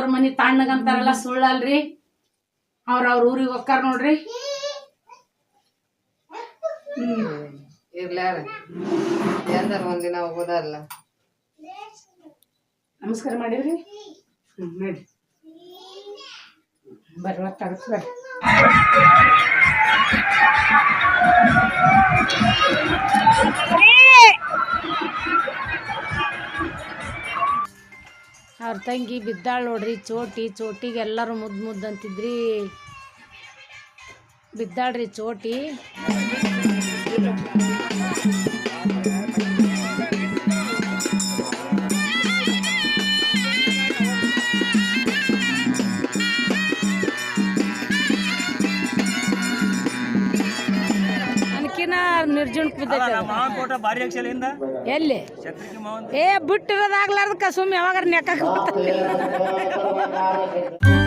ಸತ್ತವ್ರ ಮನಿ ತಣ್ಣಗಂತಾರಲ್ಲ ಸುಳ್ಳಲ್ರಿ ಅವ್ರ ಅವ್ರ ಊರಿಗೆ ಹೋಗ್ತಾರ ನೋಡ್ರಿ. ಇರ್ಲಾರ ಎಂದಾರ ಒಂದಿನ ಹೋಗೋದಲ್ಲ ನಮಸ್ಕಾರ ಮಾಡಿದ್ರಿ ಹ್ಮ್ ನಡಿ. ಬರ್ರಿ ಒತ್ತಾಗತ್ತೆ ಬರ್ರಿ. ಅವ್ರ ತಂಗಿ ಬಿದ್ದಾಳ ನೋಡ್ರಿ ಚೋಟಿ ಚೋಟಿಗೆ ಎಲ್ಲರೂ ಮುದ್ದು ಮುದ್ದು ಅಂತಿದ್ರಿ. ಬಿದ್ದಾಳ್ರಿ ಚೋಟಿ. ಭಾರಿ ಅಕ್ಷಲಿಂದ ಎಲ್ಲಿ? ಛತ್ರಿಕೆ ಮಾವನ್ ಏ ಬಿಟ್ಟಿರೋದಾಗ್ಲಾರ್ದಕ್ಕ ಸುಮ್ಮನೆ ಯಾವಾಗ ನೆಕ್ಕಕ್ಕೆ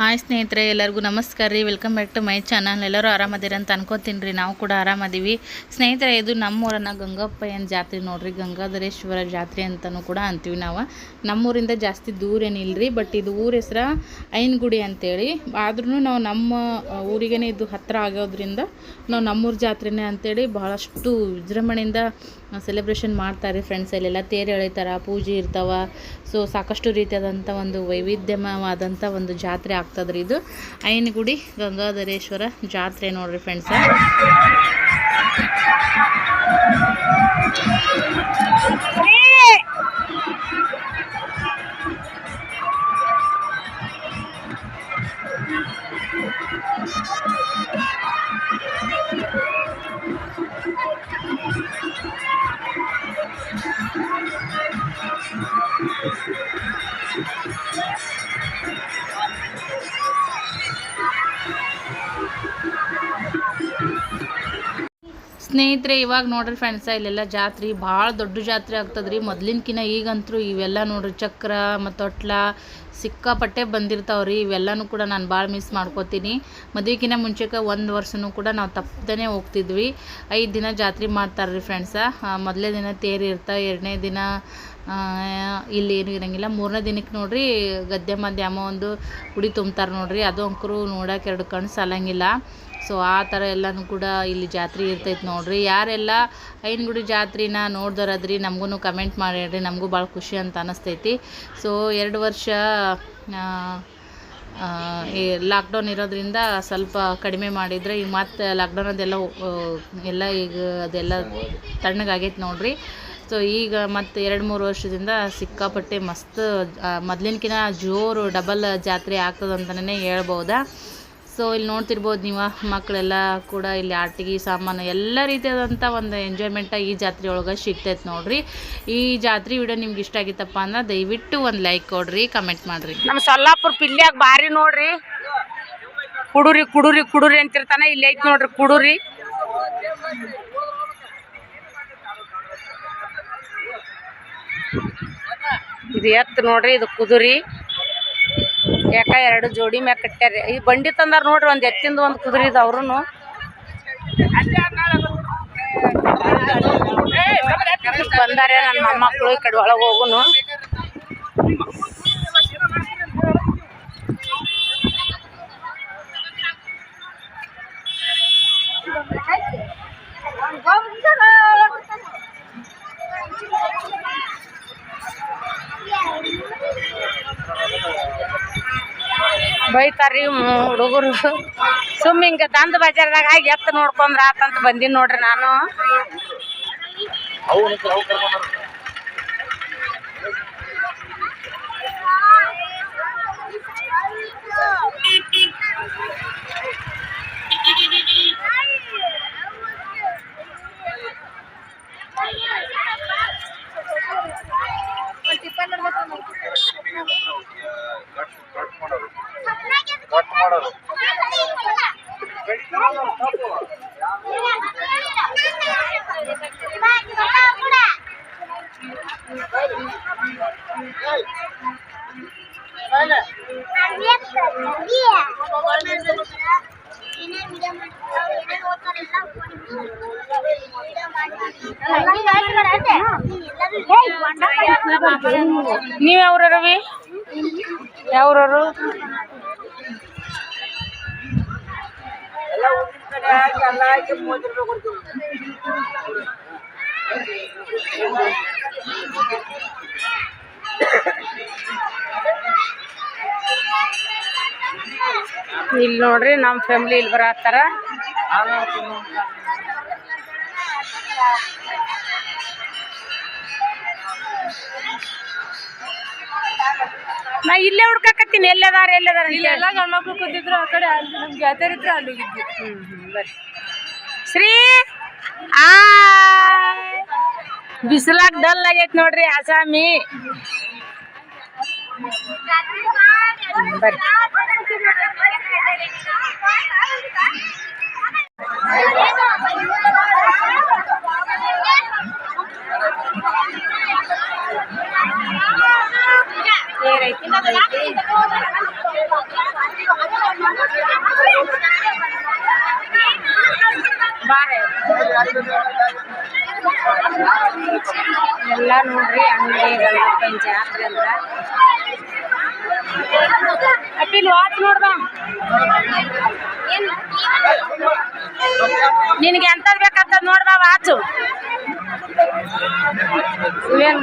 ಹಾಯ್ ಸ್ನೇಹಿತರೆ, ಎಲ್ಲರಿಗೂ ನಮಸ್ಕಾರ ರೀ. Welcome back to my channel ಎಲ್ಲರೂ ಆರಾಮದಿರ ಅಂತ ಅನ್ಕೋತೀನಿ ರೀ. ನಾವು ಕೂಡ ಆರಾಮದೀವಿ. ಸ್ನೇಹಿತರೆ, ಇದು ನಮ್ಮೂರನ್ನ ಗಂಗಪ್ಪಯ್ಯನ ಜಾತ್ರೆ ನೋಡ್ರಿ. ಗಂಗಾಧರೇಶ್ವರ ಜಾತ್ರೆ ಅಂತಲೂ ಕೂಡ ಅಂತೀವಿ ನಾವು. ನಮ್ಮೂರಿಂದ ಜಾಸ್ತಿ ದೂರ ಏನಿಲ್ಲರಿ ಬಟ್ ಇದು ಊರ ಹೆಸ್ರು ಐನಗುಡಿ ಅಂತೇಳಿ. ಆದ್ರೂ ನಾವು ನಮ್ಮ ಊರಿಗೇ ಇದು ಹತ್ತಿರ ಆಗೋದ್ರಿಂದ ನಾವು ನಮ್ಮೂರ ಜಾತ್ರೆನೇ ಅಂತೇಳಿ ಬಹಳಷ್ಟು ವಿಜೃಂಭಣೆಯಿಂದ ಸೆಲೆಬ್ರೇಷನ್ ಮಾಡ್ತಾರೆ ಫ್ರೆಂಡ್ಸ್ ಅಲ್ಲೆಲ್ಲ. ತೇರು ಎಳಿತಾರೆ, ಪೂಜೆ ಇರ್ತಾವ. ಸೊ ಸಾಕಷ್ಟು ರೀತಿಯಾದಂಥ ಒಂದು ವೈವಿಧ್ಯಮಯವಾದಂಥ ಒಂದು ಜಾತ್ರೆ ಆಗ್ತದ್ರಿ ಇದು. ಐನಗುಡಿ ಗಂಗಾಧರೇಶ್ವರ ಜಾತ್ರೆ ನೋಡ್ರಿ ಫ್ರೆಂಡ್ಸ ಸ್ನೇಹಿತರೆ ಇವಾಗ ನೋಡ್ರಿ ಫ್ರೆಂಡ್ಸ ಇಲ್ಲೆಲ್ಲ ಜಾತ್ರೆ ಭಾಳ ದೊಡ್ಡ ಜಾತ್ರೆ ಆಗ್ತದ್ರಿ. ಮೊದ್ಲಿನ್ಕಿನ ಈಗಂತೂ ಇವೆಲ್ಲ ನೋಡ್ರಿ ಚಕ್ರ ಮತ್ತು ಹೊಟ್ಲ ಸಿಕ್ಕಾಪಟ್ಟೆ ಬಂದಿರ್ತಾವ್ರಿ. ಇವೆಲ್ಲನೂ ಕೂಡ ನಾನು ಭಾಳ ಮಿಸ್ ಮಾಡ್ಕೋತೀನಿ. ಮದುವೆಗಿನ ಮುಂಚೆಗೆ ಒಂದು ವರ್ಷನೂ ಕೂಡ ನಾವು ತಪ್ಪದೇ ಹೋಗ್ತಿದ್ವಿ. ಐದು ದಿನ ಜಾತ್ರೆ ಮಾಡ್ತಾರ್ರಿ ಫ್ರೆಂಡ್ಸ ಮೊದಲೇ ದಿನ ತೇರಿ ಇರ್ತಾ, ಎರಡನೇ ದಿನ ಇಲ್ಲಿ ಏನು ಇರಂಗಿಲ್ಲ. ಮೂರನೇ ದಿನಕ್ಕೆ ನೋಡ್ರಿ ಗದ್ದೆ ಮಧ್ಯಾಹ್ನ ಒಂದು ಉಡಿ ತುಂಬ್ತಾರೆ ನೋಡ್ರಿ. ಅದು ಅಂಕರು ನೋಡೋಕೆ ಎರಡು ಕಣ್ಣು ಸಾಲಂಗಿಲ್ಲ. ಸೊ ಆ ಥರ ಎಲ್ಲನೂ ಕೂಡ ಇಲ್ಲಿ ಜಾತ್ರೆ ಇರ್ತೈತೆ ನೋಡ್ರಿ. ಯಾರೆಲ್ಲ ಐನಗುಡಿ ಜಾತ್ರೆನ ನೋಡ್ದರದ್ರಿ ನಮಗೂ ಕಮೆಂಟ್ ಮಾಡಿರಿ ನಮಗೂ ಭಾಳ ಖುಷಿ ಅಂತ ಅನ್ನಿಸ್ತೈತಿ ಸೊ ಎರಡು ವರ್ಷ ಈ ಲಾಕ್ಡೌನ್ ಇರೋದ್ರಿಂದ ಸ್ವಲ್ಪ ಕಡಿಮೆ ಮಾಡಿದರೆ ಈಗ ಮತ್ತೆ ಲಾಕ್ಡೌನ್ ಅದೆಲ್ಲ ಎಲ್ಲ ಈಗ ಅದೆಲ್ಲ ತಣ್ಣಗಾಗೈತೆ ನೋಡ್ರಿ. ಸೊ ಈಗ ಮತ್ತೆ ಎರಡು ಮೂರು ವರ್ಷದಿಂದ ಸಿಕ್ಕಾಪಟ್ಟೆ ಮಸ್ತ್ ಮೊದ್ಲಿನ್ಕಿನ ಜೋರು ಡಬಲ್ ಜಾತ್ರೆ ಆಗ್ತದಂತಲೇ ಹೇಳ್ಬೋದಾ. ಸೊ ಇಲ್ಲಿ ನೋಡ್ತಿರ್ಬೋದು ನೀವು ಮಕ್ಕಳೆಲ್ಲ ಕೂಡ ಇಲ್ಲಿ ಆಟಿಗೆ ಸಾಮಾನು ಎಲ್ಲ ರೀತಿಯಾದಂಥ ಒಂದು ಎಂಜಾಯ್ಮೆಂಟ ಈ ಜಾತ್ರೆ ಒಳಗೆ ಸಿಗ್ತೈತೆ ನೋಡ್ರಿ. ಈ ಜಾತ್ರೆ ವಿಡಿಯೋ ನಿಮ್ಗೆ ಇಷ್ಟ ಆಗಿತ್ತಪ್ಪ ಅಂದ್ರೆ ದಯವಿಟ್ಟು ಒಂದು ಲೈಕ್ ಕೊಡ್ರಿ ಕಮೆಂಟ್ ಮಾಡ್ರಿ. ನಮ್ಮ ಸೊಲ್ಲಾಪುರ ಪಿಲ್ಯಾಗ ಭಾರಿ ನೋಡ್ರಿ. ಕುಡುರಿ ಕುಡುರಿ ಕುಡುರಿ ಅಂತಿರ್ತಾನೆ. ಇಲ್ಲಿ ಐತಿ ನೋಡ್ರಿ ಕುಡುರಿ. ಇದು ಎತ್ತು ನೋಡ್ರಿ, ಇದು ಕುದುರಿ. ಯಾಕ ಎರಡು ಜೋಡಿ ಮ್ಯಾಗ ಕಟ್ಟ್ಯಾರಿ ಈ ಬಂಡಿ ತಂದಾರ ನೋಡ್ರಿ, ಒಂದ್ ಎತ್ತಿಂದ ಒಂದ್ ಕುದುರೆ ಇದು ಅವ್ರುನು. ಬಂದಾರೆ ನನ್ನ ಮೊಮ್ಮಕ್ಕಳು ಈ ಕಡೆ ಒಳಗೆ ಹೋಗುನು. ಬೈತಾರ್ರಿ ಹುಡುಗರು. ಸುಮ್ಮ ಹಿಂಗೆ ದಂದ ಬಜಾರ್ದಾಗ ಹಾಗೆ ಎತ್ತ ನೋಡ್ಕೊಂಡ್ರ ಆತಂತ ಬಂದೀನಿ ನೋಡ್ರಿ ನಾನು. Ini mau rawi? Ya, udah, ಇಲ್ಲಿ ನೋಡ್ರಿ ನಮ್ಮ ಫ್ಯಾಮಿಲಿ ಇಲ್ಲಿ ಬರತ್ತಾರ. ನಾ ಇಲ್ಲೇ ಹುಡ್ಕಾಕತ್ತೀನಿ ಎಲ್ಲದಾರ ಎಲ್ಲದಾರ ಎಲ್ಲ ಗಂಡ್ಮಕ್ಳು ಕೂತಿದ್ರು ಆ ಕಡೆ ನಮ್ ಗೆಳತಿಯರ್ ಇದ್ರು ಅಲ್ಲಿ ಹೋಗಿದ್ವಿ. ಹ್ಮ್ ಹ್ಮ್ ಬರ್ರಿ. ಶ್ರೀ ಆ ಬಿಸಿಲಾಗ ಡಲ್ ಆಗೈತ್ ನೋಡ್ರಿ ಆಸಾಮಿ. ಹ್ಮ್, ಬರ್ರಿ. ಎಲ್ಲ ನೋಡ್ರಿ ಅಂಗಡಿಗಳು ಗಣಪನ ಜಾತ್ರೆ ಅಂದ್ರ ಅಪ್ಪಿಲ್ ವಾಚ್ ನೋಡ್ಬಾ ನಿನಗೆ ಎಂತದ್ ಬೇಕಂತ ನೋಡ್ಬಾ ವಾಚು ಏನ್?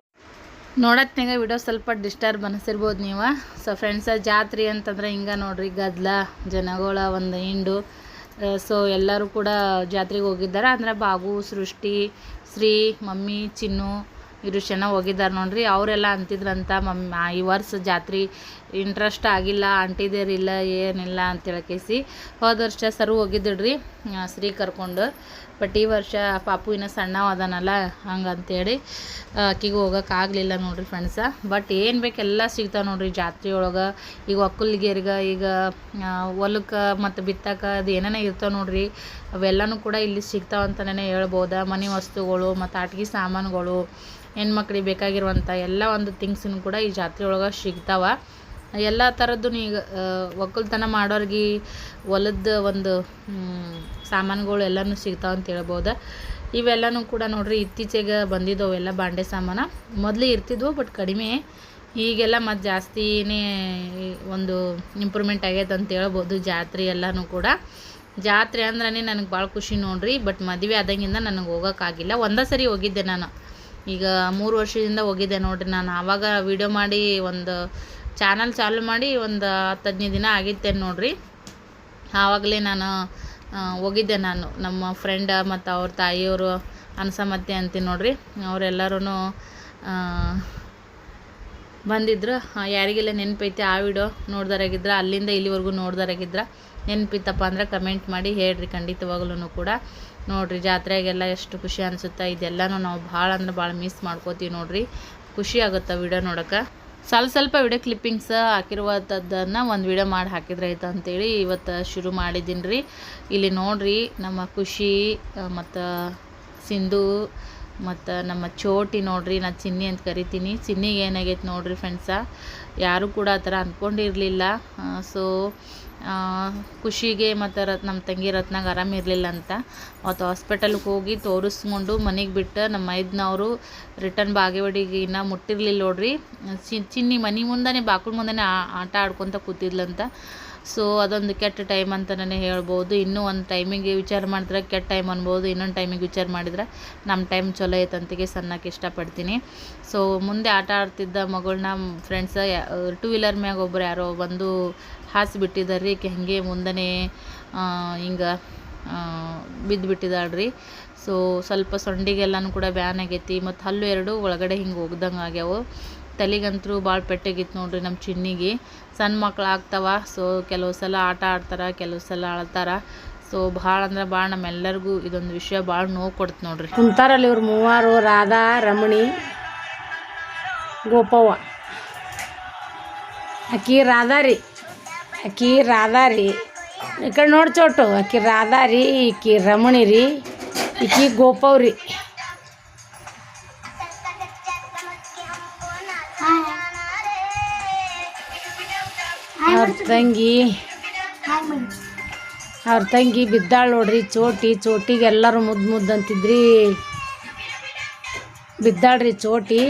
ನೋಡತ್ನಾಗ ವಿಡಿಯೋ ಸ್ವಲ್ಪ ಡಿಸ್ಟರ್ಬ್ ಅನಿಸಿರ್ಬೋದು ನೀವು. ಸೊ ಫ್ರೆಂಡ್ಸ ಜಾತ್ರೆ ಅಂತಂದ್ರೆ ಹಿಂಗೆ ನೋಡ್ರಿ, ಗದ್ಲ, ಜನಗಳ, ಒಂದು ಹಿಂಡು. ಸೊ ಎಲ್ಲರೂ ಕೂಡ ಜಾತ್ರೆಗೆ ಹೋಗಿದ್ದಾರೆ. ಅಂದ್ರೆ ಬಾಬು, ಸೃಷ್ಟಿ, ಶ್ರೀ, ಮಮ್ಮಿ, ಚಿನ್ನು ಇವರು ಜನ ಹೋಗಿದ್ದಾರೆ ನೋಡ್ರಿ. ಅವರೆಲ್ಲ ಅಂತಿದ್ರಂತ, ಮಮ್ಮಿ ಈ ವರ್ಷ ಜಾತ್ರೆ ಇಂಟ್ರೆಸ್ಟ್ ಆಗಿಲ್ಲ ಅಂಟಿದೇರಿಲ್ಲ ಏನಿಲ್ಲ ಅಂತ ಕೇಸಿ ಹೋದ ವರ್ಷ ಸರು ಹೋಗಿದ್ದಿಡ್ರಿ. ಶ್ರೀ ಕರ್ಕೊಂಡು. ಬಟ್ ಈ ವರ್ಷ ಪಾಪು ಇನ್ನೂ ಸಣ್ಣ ಅದಾನಲ್ಲ, ಹಂಗಂತೇಳಿ ಆಕಿಗೆ ಹೋಗೋಕ್ಕಾಗಲಿಲ್ಲ ನೋಡ್ರಿ ಫ್ರೆಂಡ್ಸ ಬಟ್ ಏನು ಬೇಕೆಲ್ಲ ಸಿಗ್ತಾವೆ ನೋಡ್ರಿ ಜಾತ್ರೆ ಒಳಗೆ. ಈಗ ಒಕ್ಕಲ್ಗೇರ್ಗೆ, ಈಗ ಹೊಲಕ್ಕೆ ಮತ್ತು ಬಿತ್ತಕ್ಕೆ ಅದು ಏನೇನೋ ಇರ್ತಾವೆ ನೋಡ್ರಿ, ಅವೆಲ್ಲನೂ ಕೂಡ ಇಲ್ಲಿ ಸಿಗ್ತಾವೆ ಅಂತಲೇ ಹೇಳ್ಬೋದ. ಮನೆ ವಸ್ತುಗಳು ಮತ್ತು ಆಟಿಗೆ ಸಾಮಾನುಗಳು, ಹೆಣ್ಮಕ್ಳಿಗೆ ಬೇಕಾಗಿರುವಂಥ ಎಲ್ಲ ಒಂದು ಥಿಂಗ್ಸನ್ನು ಕೂಡ ಈ ಜಾತ್ರೆ ಒಳಗೆ ಸಿಗ್ತಾವ. ಎಲ್ಲ ಥರದ್ದು ಈಗ ಒಕ್ಕಲ್ತನ ಮಾಡೋರಿಗೆ ಹೊಲದ ಒಂದು ಸಾಮಾನುಗಳು ಎಲ್ಲನೂ ಸಿಗ್ತಾವೆ ಅಂತ ಹೇಳ್ಬೋದು. ಇವೆಲ್ಲನೂ ಕೂಡ ನೋಡ್ರಿ ಇತ್ತೀಚೆಗೆ ಬಂದಿದ್ದವು ಎಲ್ಲ ಬಾಂಡೆ ಸಾಮಾನು. ಮೊದಲು ಇರ್ತಿದ್ವು ಬಟ್ ಕಡಿಮೆ. ಈಗೆಲ್ಲ ಮತ್ತು ಜಾಸ್ತಿನೇ ಒಂದು ಇಂಪ್ರೂವ್ಮೆಂಟ್ ಆಗೈತೆ ಅಂತ ಹೇಳ್ಬೋದು ಜಾತ್ರೆ ಎಲ್ಲನೂ ಕೂಡ. ಜಾತ್ರೆ ಅಂದ್ರೆ ನನಗೆ ಭಾಳ ಖುಷಿ ನೋಡ್ರಿ ಬಟ್ ಮದುವೆ ಆದಂಗಿಂದ ನನಗೆ ಹೋಗೋಕ್ಕಾಗಿಲ್ಲ ಒಂದೇ ಸರಿ ಹೋಗಿದ್ದೆ ನಾನು. ಈಗ ಮೂರು ವರ್ಷದಿಂದ ಹೋಗಿದ್ದೆ ನೋಡ್ರಿ ನಾನು. ಆವಾಗ ವೀಡಿಯೋ ಮಾಡಿ ಒಂದು ಚಾನಲ್ ಚಾಲು ಮಾಡಿ ಒಂದು ಹತ್ತು ಹದಿನೈದು ದಿನ ಆಗಿತ್ತೇನೆ ನೋಡ್ರಿ. ಆವಾಗಲೇ ನಾನು ಹೋಗಿದ್ದೆ ನಾನು. ನಮ್ಮ ಫ್ರೆಂಡ ಮತ್ತು ಅವ್ರ ತಾಯಿಯವರು ಅನ್ಸಮತ್ತೆ ಅಂತೀನಿ ನೋಡ್ರಿ. ಅವರೆಲ್ಲರೂ ಬಂದಿದ್ರು. ಯಾರಿಗೆಲ್ಲ ನೆನಪೈತೆ ಆ ವಿಡಿಯೋ ನೋಡ್ದಾರಾಗಿದ್ರ, ಅಲ್ಲಿಂದ ಇಲ್ಲಿವರೆಗೂ ನೋಡ್ದಾರಾಗಿದ್ರ, ನೆನಪಿತ್ತಪ್ಪ ಅಂದ್ರೆ ಕಮೆಂಟ್ ಮಾಡಿ ಹೇಳ್ರಿ ಖಂಡಿತವಾಗ್ಲೂ ಕೂಡ. ನೋಡ್ರಿ, ಜಾತ್ರೆಗೆಲ್ಲ ಎಷ್ಟು ಖುಷಿ ಅನಿಸುತ್ತೆ. ಇದೆಲ್ಲನೂ ನಾವು ಭಾಳ ಅಂದ್ರೆ ಭಾಳ ಮಿಸ್ ಮಾಡ್ಕೋತೀವಿ ನೋಡ್ರಿ. ಖುಷಿ ಆಗುತ್ತೆ ವಿಡಿಯೋ ನೋಡೋಕೆ. ಸ್ವಲ್ಪ ಸ್ವಲ್ಪ ವಿಡಿಯೋ ಕ್ಲಿಪ್ಪಿಂಗ್ಸ್ ಹಾಕಿರುವಂಥದ್ದನ್ನು ಒಂದು ವಿಡಿಯೋ ಮಾಡಿ ಹಾಕಿದ್ರೆ ಆಯ್ತು ಅಂತೇಳಿ ಇವತ್ತು ಶುರು ಮಾಡಿದ್ದೀನಿ ರೀ. ಇಲ್ಲಿ ನೋಡ್ರಿ ನಮ್ಮ ಖುಷಿ ಮತ್ತು ಸಿಂಧು, ಮತ್ತು ನಮ್ಮ ಚೋಟಿ ನೋಡ್ರಿ, ನಾನು ಚಿನ್ನಿ ಅಂತ ಕರಿತೀನಿ. ಚಿನ್ನಿಗೆ ಏನಾಗೈತೆ ನೋಡ್ರಿ ಫ್ರೆಂಡ್ಸ ಯಾರೂ ಕೂಡ ಆ ಥರ ಅಂದ್ಕೊಂಡಿರಲಿಲ್ಲ ಸೊ ಖುಷಿಗೆ ಮತ್ತು ರತ್ ನಮ್ಮ ತಂಗಿ ರತ್ನಾಗ ಆರಾಮಿರಲಿಲ್ಲ ಅಂತ. ಅವತ್ತು ಹಾಸ್ಪಿಟಲ್ಗೆ ಹೋಗಿ ತೋರಿಸ್ಕೊಂಡು ಮನೆಗೆ ಬಿಟ್ಟು ನಮ್ಮ ಮೈದ್ನವರು ರಿಟರ್ನ್ ಬಾಗೇವಾಡಿಗೆ ಇನ್ನೂ ಮುಟ್ಟಿರಲಿಲ್ಲ ನೋಡ್ರಿ. ಚಿನ್ನಿ ಮನೆ ಮುಂದೆ ಬಾಕ್ಲ ಮುಂದೆ ಆಟ ಆಡ್ಕೊತ ಕೂತಿದ್ಲಂತ. ಸೊ ಅದೊಂದು ಕೆಟ್ಟ ಟೈಮ್ ಅಂತಲೇ ಹೇಳ್ಬೋದು. ಇನ್ನೂ ಒಂದು ಟೈಮಿಗೆ ವಿಚಾರ ಮಾಡಿದ್ರೆ ಕೆಟ್ಟ ಟೈಮ್ ಅನ್ಬೋದು. ಇನ್ನೊಂದು ಟೈಮಿಗೆ ವಿಚಾರ ಮಾಡಿದ್ರೆ ನಮ್ಮ ಟೈಮ್ ಚಲೋ ಐತಂತಿಗೆ ಸಣ್ಣಕ್ಕೆ ಇಷ್ಟಪಡ್ತೀನಿ. ಸೊ ಮುಂದೆ ಆಟ ಆಡ್ತಿದ್ದ ಮಗಳನ್ನ ಫ್ರೆಂಡ್ಸ್ ಟೂ ವೀಲರ್ ಮ್ಯಾಗ ಒಬ್ರು ಯಾರೋ ಬಂದು ಹಾಸಿ ಬಿಟ್ಟಿದ್ದಾರೆ ರೀ ಹಾಗೆ ಮುಂದನೇ ಹಿಂಗೆ ಬಿದ್ದು ಬಿಟ್ಟಿದ್ದಾಳ್ರಿ ಸೊ ಸ್ವಲ್ಪ ಸೊಂಡಿಗೆಲ್ಲನೂ ಕೂಡ ಬ್ಯಾನ್ ಆಗೈತಿ. ಮತ್ತು ಹಲ್ಲು ಎರಡು ಒಳಗಡೆ ಹಿಂಗೆ ಹೋಗ್ದಂಗೆ ಆಗ್ಯಾವು. ತಲೆಗಂತೂ ಭಾಳ ಪೆಟ್ಟಾಗಿತ್ತು ನೋಡ್ರಿ ನಮ್ಮ ಚಿನ್ನಿಗೆ. ಸಣ್ಣ ಮಕ್ಳು ಆಗ್ತಾವ ಸೊ ಕೆಲವು ಸಲ ಆಟ ಆಡ್ತಾರೆ, ಕೆಲವು ಸಲ ಆಳ್ತಾರೆ ಸೊ ಭಾಳ ಅಂದ್ರೆ ಭಾಳ ನಮ್ಮೆಲ್ಲರಿಗೂ ಇದೊಂದು ವಿಷಯ ಭಾಳ ನೋವು ಕೊಡ್ತು ನೋಡ್ರಿ. ಕುಂತಾರಲ್ಲಿ ಇವ್ರು ಮೂವರು ರಾಧಾ, ರಮಣಿ, ಗೋಪವ್ವ. ಅಕ್ಕಿ ರಾಧಾ ರೀ, ಅಕ್ಕಿ ರಾಧಾ ರೀ. ಈ ಕಡೆ ನೋಡ್ಚೋಟು ಅಕ್ಕಿ ರಾಧಾ ರೀ, ಈಕಿ ರಮಣಿ ರೀ, ಈಕಿ ಗೋಪವ್ ತಂಗಿ ಅವ್ರ ತಂಗಿ ಬಿದ್ದಾಳು ನೋಡ್ರಿ, ಚೋಟಿ, ಚೋಟಿಗೆ ಎಲ್ಲರೂ ಮುದ್ದು ಮುದ್ದು ಅಂತಿದ್ರಿ. ಬಿದ್ದಾಳ್ರಿ ಚೋಟಿ.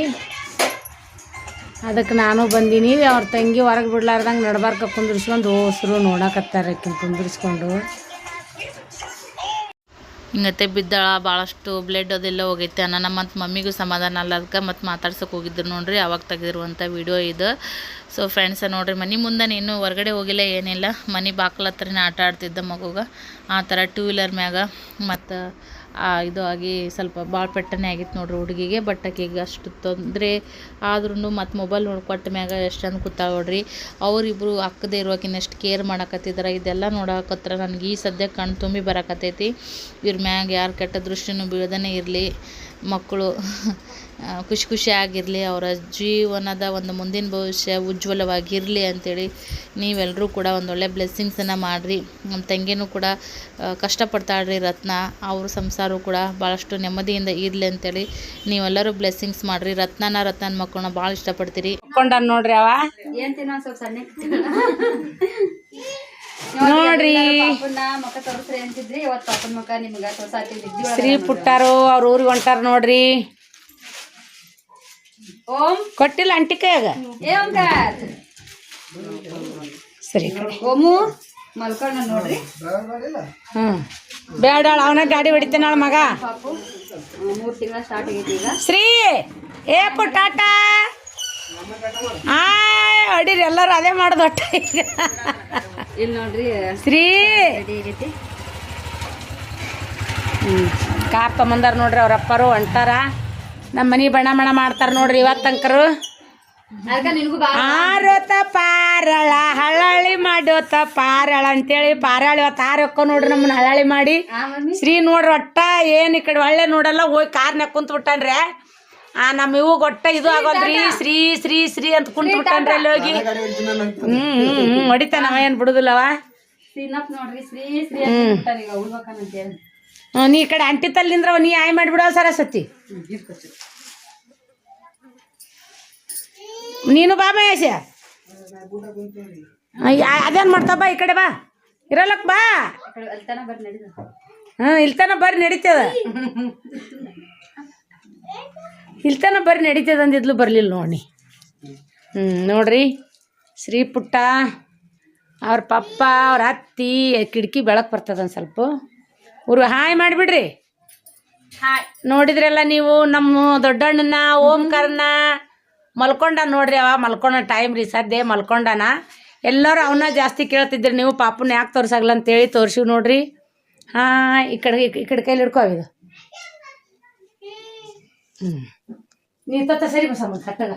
ಅದಕ್ಕೆ ನಾನು ಬಂದೀನಿ. ಅವ್ರ ತಂಗಿ ಹೊರಗೆ ಬಿಡ್ಲಾರ್ದಂಗೆ ನಡ್ಬಾರ್ಕ ಕುಂದಿರ್ಸ್ಕೊಂಡು ಹೋಸ್ರು ನೋಡಕತ್ತಾರ ಆಕಿನ ಕುಂದಿರ್ಸ್ಕೊಂಡು. ಹಿಂಗತ್ತೆ ಬಿದ್ದಾಳ ಭಾಳಷ್ಟು ಬ್ಲಡ್ ಅದೆಲ್ಲ ಹೋಗೈತೆ ಅನ್ನ ಮತ್ತು ಮಮ್ಮಿಗೂ ಸಮಾಧಾನ ಅಲ್ಲ ಅದಕ್ಕೆ ಮತ್ತು ಮಾತಾಡ್ಸೋಕೆ ಹೋಗಿದ್ರು ನೋಡ್ರಿ, ಅವಾಗ ತೆಗೆದಿರುವಂಥ ವಿಡಿಯೋ ಇದು. ಸೊ ಫ್ರೆಂಡ್ಸ ನೋಡ್ರಿ, ಮನೆ ಮುಂದೆ ಇನ್ನೂ ಹೊರಗಡೆ ಹೋಗಿಲ್ಲ, ಏನಿಲ್ಲ. ಮನೆ ಬಾಕ್ಲ ಹತ್ರನೇ ಆಟ ಆಡ್ತಿದ್ದ ಮಗುಗೆ. ಆ ಥರ ಟೂ ವೀಲರ್ ಮ್ಯಾಗ ಮತ್ತು ಇದು ಆಗಿ ಸ್ವಲ್ಪ ಭಾಳ ಪೆಟ್ಟನೆ ಆಗಿತ್ತು ನೋಡ್ರಿ ಹುಡುಗಿಗೆ ಬಟ್ ಆಕೆಗೆ ಅಷ್ಟು ತೊಂದರೆ ಆದ್ರೂ ಮತ್ತು ಮೊಬೈಲ್ ನೋಡ್ಕೊಟ್ಟ ಮ್ಯಾಗ ಎಷ್ಟು ಚಂದ ಕೂತಾಳ ನೋಡ್ರಿ. ಅವರಿಬ್ಬರು ಅಕ್ಕದೇ ಇರೋಕಿನ್ನ ಎಷ್ಟು ಕೇರ್ ಮಾಡಕತ್ತಿದಾರ, ಇದೆಲ್ಲ ನೋಡಕತ್ರ ನನಗೆ ಈ ಸದ್ಯ ಕಣ್ಣು ತುಂಬಿ ಬರಕತ್ತೈತಿ. ಇವ್ರ ಮ್ಯಾಗ ಯಾರು ಕೆಟ್ಟ ದೃಷ್ಟಿನೂ ಬೀಳದೇ ಇರಲಿ ಮಕ್ಕಳು. ಖುಷಿ ಖುಷಿಯಾಗಿರಲಿ ಅವರ ಜೀವನದ ಒಂದು ಮುಂದಿನ ಭವಿಷ್ಯ ಉಜ್ವಲವಾಗಿರಲಿ ಅಂಥೇಳಿ ನೀವೆಲ್ಲರೂ ಕೂಡ ಒಂದೊಳ್ಳೆ ಬ್ಲೆಸ್ಸಿಂಗ್ಸನ್ನು ಮಾಡಿರಿ. ನಮ್ಮ ತಂಗಿನೂ ಕೂಡ ಕಷ್ಟಪಡ್ತಾಳ್ರಿ ರತ್ನ. ಅವ್ರ ಸಂಸಾರ ಕೂಡ ಭಾಳಷ್ಟು ನೆಮ್ಮದಿಯಿಂದ ಇರಲಿ ಅಂತೇಳಿ ನೀವೆಲ್ಲರೂ ಬ್ಲೆಸ್ಸಿಂಗ್ಸ್ ಮಾಡಿರಿ. ರತ್ನನ ರತ್ನನ ಮಕ್ಕಳನ್ನ ಭಾಳ ಇಷ್ಟಪಡ್ತೀರಿ. ನೋಡ್ರಿ ಅವ. ಏನ್ ತಿನ್ನೋ ಸ್ವಲ್ಪ ಸಣ್ಣ ನೋಡ್ರಿ. ಶ್ರೀ ಪುಟ್ಟಾರು ಅವ್ರ ಊರಿಗೆ ಹೊಂಟಾರ ನೋಡ್ರಿ. ಓಂ. ಕೊಟ್ಟಿಲ್ಲ ಅಂಟಿ ಕೈಯಾಗ? ಏ ಓಂಕಾರ. ಸರಿ. ಓಮು ಮಲ್ಕೊಂಡ ನೋಡ್ರಿ. ಹ್ಮ್. ಬೇಡ ಅವನ ಗಾಡಿ ಹೊಡಿತಾನ ಮಗ. ಮೂರ್ ತಿಂಗಳ ಸ್ಟಾರ್ಟ್ ಆಗೈತಿ ಈಗ. ಶ್ರೀ ಏ ಪುಟ್ಟಾಟ ಆಯ್ ಹೊಡೀರಿ ಎಲ್ಲರೂ ಅದೇ ಮಾಡೋದು ಒಟ್ಟ ಈಗ. ಇಲ್ಲಿ ನೋಡ್ರಿ ಶ್ರೀ. ರೆಡಿ ಮಂದಾರ ನೋಡ್ರಿ ಅವ್ರ ಅಪ್ಪರು ಹೊಂಟಾರ ನಮ್ಮ ಮನೆ ಬಣ ಬಣ ಮಾಡ್ತಾರ ನೋಡ್ರಿ ಇವತ್ತಂಕರು ಆರೋತ ಪಾರಳ ಹಳಳಿ ಮಾಡೋತ ಪಾರಳ ಅಂತೇಳಿ ಪಾರಾಳ ಇವತ್ತು ಆರು ಹೊಕ್ಕ ನೋಡ್ರಿ ನಮ್ಮನ್ನ ಹಳಳಿ ಮಾಡಿ. ಶ್ರೀ ನೋಡ್ರಿ ಒಟ್ಟ ಏನು ಈ ಕಡೆ ಒಳ್ಳೆ ನೋಡಲ್ಲ ಹೋಗಿ ಕಾರ್ನ್ಯಾಗ ಕುಂತ್ ಬಿಟ್ಟನ್ರಿ. ಆ ನಮ್ಮ ಇವು ಒಟ್ಟ ಇದು ಆಗೋದ್ರಿ ಶ್ರೀ ಶ್ರೀ ಶ್ರೀ ಅಂತ ಕುಂತ್ ಬಿಟ್ಟನ್ರಿ ಅಲ್ಲಿ ಹೋಗಿ. ಹ್ಮ್ ಹ್ಮ್ ಹ್ಮ್ ಹೊಡಿತಾನವ ಏನ್ ಬಿಡುದಿಲ್ಲವ. ಸೀನಪ್ ನೋಡ್ರಿ ಶ್ರೀ ಶ್ರೀ ಅಂತ ಈಗ ಉಳ್ಬೇಕಂತೇಳಿ ಹ್ಮ್, ನೀ ಕಡೆ ಅಂಟಿ ತಲ್ಲಿ ನಿಂದ್ರವ, ನೀ ಆಯ್ ಮಾಡಿಬಿಡೋ ಸರಸ್ವತಿ. ನೀನು ಬಾ ಮಹೇಶ. ಅದೇನ್ ಮಾಡ್ತಾ ಬಾ ಈ ಕಡೆ ಬಾ. ಇರಲಕ್ ಬಾ. ಹಾಂ ಇಲ್ತನ ಬರ್ರಿ ನಡೀತದ. ಇಲ್ತನ ಬರ್ರಿ ನಡೀತದ ಅಂದಿದ್ಲು ಬರ್ಲಿಲ್ಲ ನೋಡಿ. ಹ್ಮ್, ನೋಡ್ರಿ. ಶ್ರೀ ಪುಟ್ಟ, ಅವ್ರ ಪಪ್ಪ, ಅವ್ರ ಅತ್ತಿ, ಕಿಟಕಿ ಬೆಳಕು ಬರ್ತದ ಒಂದು ಸ್ವಲ್ಪ. ಊರು ಹಾಯ್ ಮಾಡಿಬಿಡ್ರಿ. ಹಾಯ್. ನೋಡಿದ್ರಲ್ಲ ನೀವು ನಮ್ಮ ದೊಡ್ಡಣ್ಣನ ಓಂಕಾರನ ಮಲ್ಕೊಂಡ ನೋಡ್ರಿ ಅವ ಮಲ್ಕೊಂಡ ಟೈಮ್ ರೀ ಸದ್ಯ ಮಲ್ಕೊಂಡನ. ಎಲ್ಲರೂ ಅವನ್ನ ಜಾಸ್ತಿ ಕೇಳ್ತಿದ್ರಿ ನೀವು ಪಾಪನ ಯಾಕೆ ತೋರ್ಸಾಗಲ್ಲ ಅಂತೇಳಿ ತೋರ್ಸಿವ್ ನೋಡ್ರಿ. ಹಾಂ ಈ ಕಡೆ ಈ ಕಡೆ ಕೈಲಿ ಹಿಡ್ಕೋ ಇದು ಹ್ಞೂ ನೀ ತತ್ತ ಸರಿ ಬಸಮ್ಮ ಕಟ್ಟಗ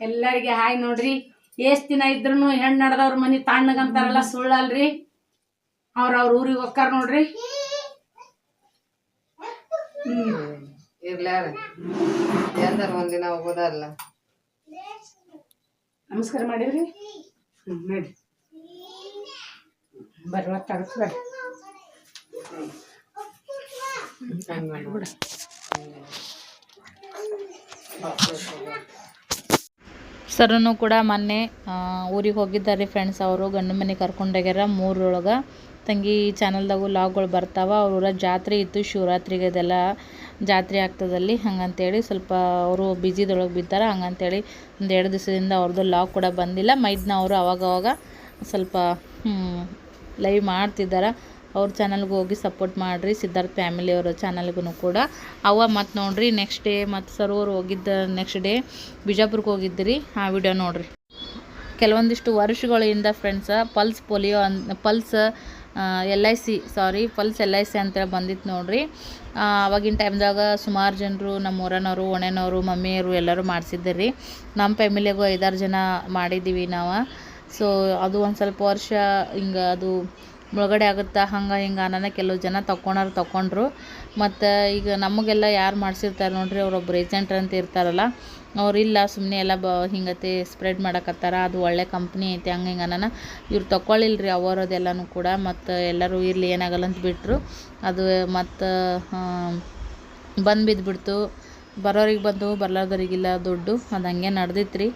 ಎಲ್ಲರಿಗೆ ಹಾಯ್ ನೋಡ್ರಿ. ಎಷ್ಟ್ ದಿನ ಇದ್ರು ಹೆಣ್ಣು ನಡೆದವ್ರ ಮನಿ ತಣ್ಣಗಂತಾರಲ್ಲ ಸುಳ್ಳಲ್ರಿ? ಅವ್ರ ಅವ್ರ ಊರಿಗೆ ಹೋಗ್ತಾರ ನೋಡ್ರಿ. ಇರ್ಲಾರ. ಒಂದಿನ ಹೋಗೋದಲ್ಲ ನಮಸ್ಕಾರ ಮಾಡಿದ್ರಿ? ನಡಿ. ಬರ್ರಿ ಒತ್ತಾಗತ್ತೆ ಬರ್ರಿ. ಬಿಡು. ಸರೂ ಕೂಡ ಮೊನ್ನೆ ಊರಿಗೆ ಹೋಗಿದ್ದಾರೆ ಫ್ರೆಂಡ್ಸ್ ಅವರು. ಗಂಡು ಮನೆ ಕರ್ಕೊಂಡೋಗ್ಯಾರ ಮೂರೊಳಗೆ ತಂಗಿ ಚಾನಲ್ದಾಗೂ ಲಾಗ್ಗಳು ಬರ್ತಾವ. ಅವ್ರ ಜಾತ್ರೆ ಇತ್ತು ಶಿವರಾತ್ರಿಗೆ, ಅದೆಲ್ಲ ಜಾತ್ರೆ ಆಗ್ತದಲ್ಲಿ. ಹಂಗಂತೇಳಿ ಸ್ವಲ್ಪ ಅವರು ಬಿಜಿದೊಳಗೆ ಬಿದ್ದಾರೆ. ಹಂಗಂತೇಳಿ ಒಂದು ಎರಡು ದಿವಸದಿಂದ ಅವ್ರದ್ದು ಲಾಗ್ ಕೂಡ ಬಂದಿಲ್ಲ. ಮೈದ್ನ ಅವರು ಅವಾಗವಾಗ ಸ್ವಲ್ಪ ಲೈವ್ ಮಾಡ್ತಿದ್ದಾರೆ. ಅವ್ರ ಚಾನಲ್ಗೆ ಹೋಗಿ ಸಪೋರ್ಟ್ ಮಾಡಿರಿ. ಸಿದ್ಧಾರ್ಥ್ ಫ್ಯಾಮಿಲಿಯವರ ಚಾನಲ್ಗೂ ಕೂಡ. ಅವ ಮತ್ತು ನೋಡಿರಿ ನೆಕ್ಸ್ಟ್ ಡೇ ಮತ್ತು ಸರೋರು ಹೋಗಿದ್ದ ನೆಕ್ಸ್ಟ್ ಡೇ ಬಿಜಾಪುರಕ್ಕೆ ಹೋಗಿದ್ದಿರಿ ಆ ವಿಡಿಯೋ ನೋಡಿರಿ. ಕೆಲವೊಂದಿಷ್ಟು ವರ್ಷಗಳಿಂದ friends pulse polio an pulse L I C sorry pulse L I C ಅಂತೇಳಿ ಬಂದಿತ್ತು ನೋಡ್ರಿ. ಆವಾಗಿನ ಟೈಮ್ದಾಗ ಸುಮಾರು ಜನರು ನಮ್ಮ ಊರನವರು ಒಣೆನವರು ಮಮ್ಮಿಯವರು ಎಲ್ಲರೂ ಮಾಡಿಸಿದ್ದೀರಿ. ನಮ್ಮ ಫ್ಯಾಮಿಲಿಗೂ ಐದಾರು ಜನ ಮಾಡಿದ್ದೀವಿ ನಾವು. ಸೊ ಅದು ಒಂದು ಸ್ವಲ್ಪ ವರ್ಷ ಹಿಂಗೆ ಅದು ಮುಳುಗಡೆ ಆಗುತ್ತಾ, ಹಂಗೆ ಹಿಂಗೆ ಅನ್ನೋಣ ಕೆಲವು ಜನ ತಗೊಂಡಾರು ತಗೊಂಡ್ರು ಮತ್ತು ಈಗ ನಮಗೆಲ್ಲ ಯಾರು ಮಾಡಿಸಿರ್ತಾರೆ ನೋಡ್ರಿ, ಅವ್ರೊಬ್ರು ಏಜೆಂಟ್ ಅಂತ ಇರ್ತಾರಲ್ಲ, ಅವ್ರು ಇಲ್ಲ ಸುಮ್ಮನೆ ಎಲ್ಲ ಬ ಹಿಂಗತೆ ಸ್ಪ್ರೆಡ್ ಮಾಡಕತ್ತಾರ, ಅದು ಒಳ್ಳೆ ಕಂಪ್ನಿ ಐತಿ, ಹಂಗೆ ಹಿಂಗೆ ಅನ್ನೋಣ ಇವ್ರು ತಗೊಳ್ಳಿಲ್ರಿ ಅವರದೆಲ್ಲನೂ ಕೂಡ. ಮತ್ತು ಎಲ್ಲರೂ ಇರಲಿ, ಏನಾಗಲ್ಲ ಅಂತ ಬಿಟ್ಟರು ಅದು ಮತ್ತು ಬಂದು ಬಿದ್ದುಬಿಡ್ತು ಬರೋರಿಗೆ ಬಂದು ಬರ್ಲಾರ್ದವ್ರಿಗಿಲ್ಲ ದುಡ್ಡು, ಅದು ಹಂಗೆ ನಡೆದಿತ್ತು ರೀ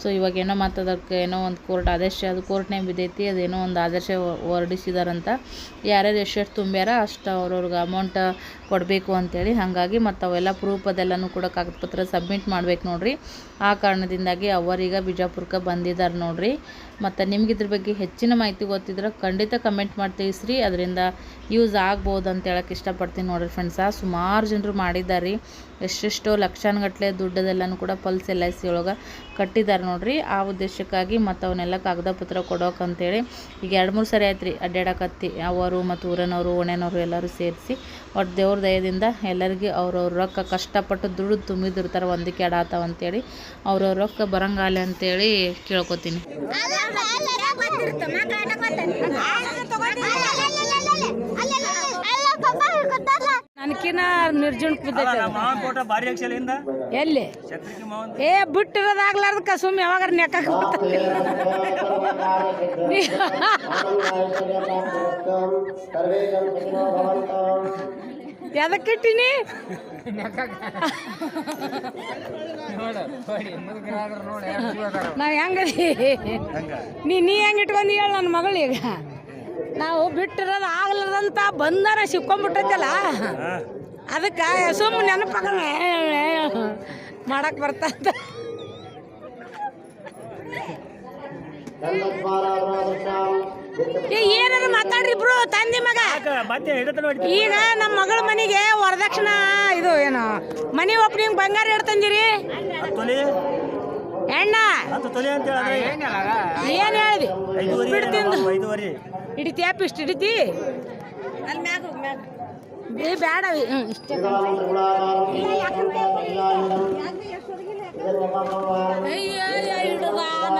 ಸೊ ಇವಾಗ ಏನೋ ಮತ್ತು ಅದಕ್ಕೆ ಏನೋ ಒಂದು ಕೋರ್ಟ್ ಆದೇಶ, ಅದು ಕೋರ್ಟ್ನಾಗ ಬಿದ್ದೈತಿ, ಅದೇನೋ ಒಂದು ಆದೇಶ ಹೊರಡಿಸಿದಾರಂತ. ಯಾರ್ಯಾರು ಎಷ್ಟೆಷ್ಟು ತುಂಬ್ಯಾರ ಅಷ್ಟು ಅವ್ರವ್ರಿಗೆ ಅಮೌಂಟ್ ಕೊಡಬೇಕು ಅಂತೇಳಿ. ಹಾಗಾಗಿ ಮತ್ತು ಅವೆಲ್ಲ ಪ್ರೂಫ್ ಅದೆಲ್ಲನೂ ಕೂಡ ಕಾಗದ ಪತ್ರ ಸಬ್ಮಿಟ್ ಮಾಡ್ಬೇಕು ನೋಡ್ರಿ. ಆ ಕಾರಣದಿಂದಾಗಿ ಅವರೀಗ ಬಿಜಾಪುರಕ್ಕೆ ಬಂದಿದ್ದಾರೆ ನೋಡ್ರಿ. ಮತ್ತು ನಿಮ್ಗೆ ಇದ್ರ ಬಗ್ಗೆ ಹೆಚ್ಚಿನ ಮಾಹಿತಿ ಗೊತ್ತಿದ್ರೆ ಖಂಡಿತ ಕಮೆಂಟ್ ಮಾಡಿ ತಿಳಿಸ್ರಿ. ಅದರಿಂದ ಯೂಸ್ ಆಗ್ಬೋದು ಅಂತ ಹೇಳಕ್ಕೆ ಇಷ್ಟಪಡ್ತೀನಿ ನೋಡ್ರಿ ಫ್ರೆಂಡ್ಸ ಸುಮಾರು ಜನರು ಮಾಡಿದ್ದಾರೆ. ಎಷ್ಟೆಷ್ಟೋ ಲಕ್ಷಾನುಗಟ್ಲೆ ದುಡ್ಡದೆಲ್ಲನೂ ಕೂಡ ಪಲ್ಸ್ ಎಲ್ ಐ ಸಿ ಒಳಗೆ ಕಟ್ಟಿದ್ದಾರೆ ನೋಡ್ರಿ. ಆ ಉದ್ದೇಶಕ್ಕಾಗಿ ಮತ್ತು ಅವನ್ನೆಲ್ಲ ಕಾಗದ ಪತ್ರ ಕೊಡೋಕಂತೇಳಿ ಈಗ ಎರಡು ಮೂರು ಸರಿ ಆಯ್ತು ರೀ ಅಡ್ಡಾಡಕತ್ತಿ ಅವರು ಮತ್ತು ಊರನವರು, ಓಣ್ಯಾನವರು ಎಲ್ಲರೂ ಸೇರಿಸಿ ಒಟ್ಟು ದೇವ್ರ ದಯದಿಂದ ಎಲ್ಲರಿಗೆ ಅವ್ರವ್ರ ರೊಕ್ಕ ಕಷ್ಟಪಟ್ಟು ದುಡ್ಡು ತುಂಬಿದಿರ್ತಾರೆ ಒಂದಕ್ಕೆ ಆಡಾತಾವ ಅಂತೇಳಿ ಅವ್ರವ್ರ ರೊಕ್ಕ ಬರಂಗಾಲೆ ಅಂತೇಳಿ ಕೇಳ್ಕೊತೀನಿ. ನನಕಿನ ನಿರ್ಜುಣಕ್ ಬಿದ್ದೈತೆ ಎಲ್ಲಿ? ಏ ಬಿಟ್ಟಿರೋದಾಗ್ಲಾರ್ದಕ್ಕ ಸುಮ್ಮನೆ ಯಾವಾಗ ನೆಕ್ಕಕ್ಕೆ ಎದಕ್ಕಿಟ್ಟಿನಿ ನಾವು ಹೆಂಗದಿ? ನೀ ನೀ ಹೆಂಗೆ ಇಟ್ಕೊಂಡು ಹೇಳ ನನ್ನ ಮಗಳಿಗೆ. ನಾವು ಬಿಟ್ಟಿರೋದು ಆಗ್ಲಾರ್ದಂತ ಬಂದಾರ ಸಿಕ್ಕೊಂಡ್ಬಿಟ್ಟೈತಲ್ಲ ಅದಕ್ಕೆ ಸುಮ್ಮ ನೆನಪಾಗ ಮಾಡಕ್ ಬರ್ತಂತ. ಏ ಏನಾರ ಮಾತಾಡ್ರಿ ಇಬ್ರು ತಂದಿ ಮಗ? ಮತ್ತೆ ಹಿಡಿತ ನೋಡಿ ಈಗ ನಮ್ಮ ಮಗಳ ಮನೆಗೆ ವರದಕ್ಷಿಣ ಇದು ಏನು ಮನಿ ಓಪನಿಂಗ್ ಬಂಗಾರ ಏನು ಎಣ್ಣ. ಏನ್ ಹೇಳಿದ್ರೆ ಏನ್ ಹೇಳಿದಿ ಐದುವರೆ ಬಿಡ್ತಿಂದು ನಾವು ಐದುವರೆ ಹಿಡಿತಿ ಅಪ್ಪ ಇಷ್ಟು ಹಿಡಿತಿ ಅಲ್ಲಿ ಮ್ಯಾಗ ಮ್ಯಾಗ ಏ ಬೇಡ ಹ್ಞೂ ಇಷ್ಟೇ ಅಯ್ಯಯ್ಯ, ಹಿಡ್ದಾನ.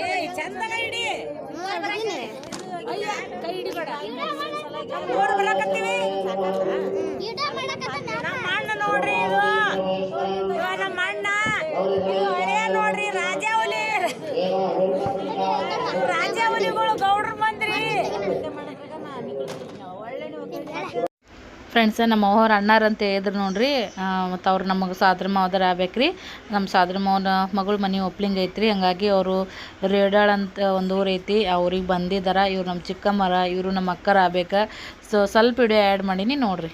ಏ, ಚಂದಾಗ ಹಿಡಿ ಅಯ್ಯ, ಕೈ ಹಿಡಿಬೇಡ ಓಡ್ ಬರಾಕತ್ತೀವಿ ನಮ್ಮ ಅಣ್ಣ ನೋಡ್ರಿ ಇದು ಇವ ನಮ್ಮ ಅಣ್ಣ ಇದು ಹಳೆಯ ನೋಡ್ರಿ ರಾಜಾವಲಿ ರಾಜಾವಲಿಗಳು ಬಂದ್ರಿ ಫ್ರೆಂಡ್ಸ ನಮ್ಮ ಅವ್ರ ಅಣ್ಣಾರಂತ ಹೇಳಿದ್ರು ನೋಡ್ರಿ. ಮತ್ತು ಅವ್ರು ನಮಗೆ ಸಾದ್ರ ಮಾವದರ ಆಗ್ಬೇಕ್ರಿ ನಮ್ಮ ಸಾದ್ರ ಮಾವನ ಮಗಳು ಮನೆ ಒಪ್ಲಿಂಗ್ ಐತ್ರಿ. ಹಂಗಾಗಿ ಅವರು ರೇಡಾಳ್ ಅಂತ ಒಂದು ಊರು ಐತಿ. ಅವ್ರಿಗೆ ಬಂದಿದ್ದಾರೆ ಇವ್ರು ನಮ್ಮ ಚಿಕ್ಕಮ್ಮರ, ಇವರು ನಮ್ಮ ಅಕ್ಕರ ಆಗ್ಬೇಕು. ಸೊ ಸ್ವಲ್ಪ ವಿಡಿಯೋ ಆ್ಯಡ್ ಮಾಡೀನಿ ನೋಡ್ರಿ.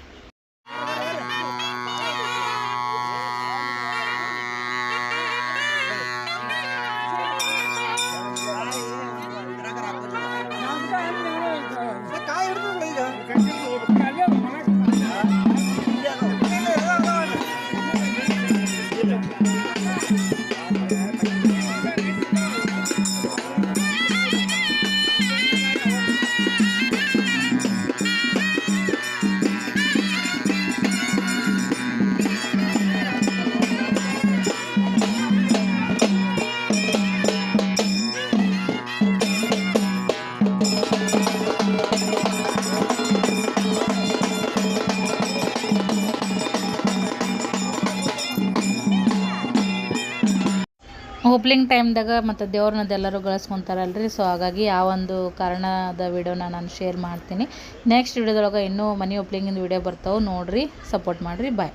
ಓಪ್ಲಿಂಗ್ ಟೈಮ್ದಾಗ ಮತ್ತು ದೇವ್ರನ್ನದ ಎಲ್ಲರೂ ಗಳಿಸ್ಕೊತಾರಲ್ರಿ. ಸೊ ಹಾಗಾಗಿ ಆ ಒಂದು ಕಾರಣದ ವಿಡಿಯೋನ ನಾನು ಶೇರ್ ಮಾಡ್ತೀನಿ. ನೆಕ್ಸ್ಟ್ ವಿಡಿಯೋದೊಳಗೆ ಇನ್ನೂ ಮನಿ ಒಪ್ಲಿಂಗಿಂದ ವಿಡಿಯೋ ಬರ್ತಾವೆ. ನೋಡಿರಿ ಸಪೋರ್ಟ್ ಮಾಡಿರಿ. ಬಾಯ್